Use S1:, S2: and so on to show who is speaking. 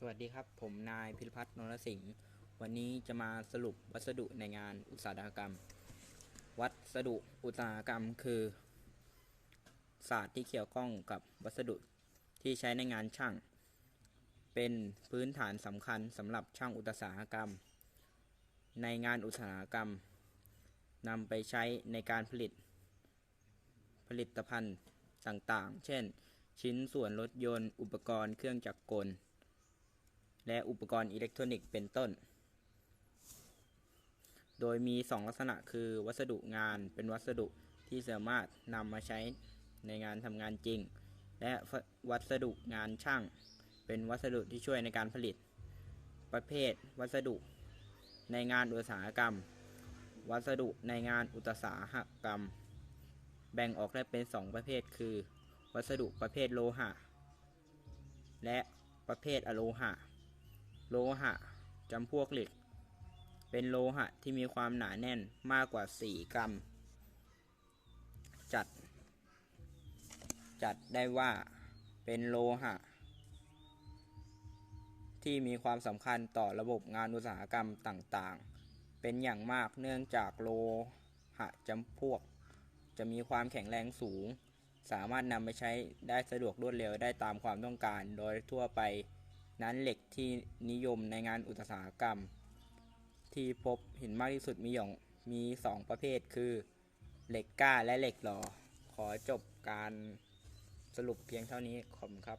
S1: สวัสดีครับ ผมนายพิรพัฒน์นรสิงห์วันนี้จะมาสรุปวัสดุในงานอุตสาหกรรม วัสดุอุตสาหกรรมคือ ศาสตร์ที่เกี่ยวข้องกับวัสดุที่ใช้ในงานช่าง เป็นพื้นฐานสำคัญสำหรับช่างอุตสาหกรรม ในงานอุตสาหกรรมนำไปใช้ในการผลิต ผลิตภัณฑ์ต่างๆ เช่น ชิ้นส่วนรถยนต์ อุปกรณ์เครื่องจักรกล และอุปกรณ์อิเล็กทรอนิกส์เป็นต้น โดยมี 2 ลักษณะคือวัสดุงานเป็นวัสดุที่สามารถนำมาใช้ในงานทำงานจริง และวัสดุงานช่าง เป็นวัสดุที่ช่วยในการผลิต ประเภทวัสดุ ในงานอุตสาหกรรม วัสดุในงานอุตสาหกรรม แบ่งออกได้เป็น 2 ประเภทคือ วัสดุประเภทโลหะ และประเภทอะโลหะ โลหะจำพวกเหล็ก เป็นโลหะที่มีความหนาแน่นมากกว่า 4 กรัม จัด จัดได้ว่าเป็นโลหะ ที่มีความสำคัญต่อระบบงานอุตสาหกรรมต่างๆ เป็นอย่างมากเนื่องจากโลหะจำพวก จะมีความแข็งแรงสูง สามารถนำไปใช้ได้สะดวกรวดเร็วได้ตามความต้องการ โดยทั่วไป นั้นเหล็กที่นิยมในงานอุตสาหกรรม ที่พบเห็นมากที่สุดมีอย่างมี2ประเภทคือ เหล็กกล้าและเหล็กหล่อขอจบการสรุปเพียงเท่านี้ขอบคุณครับ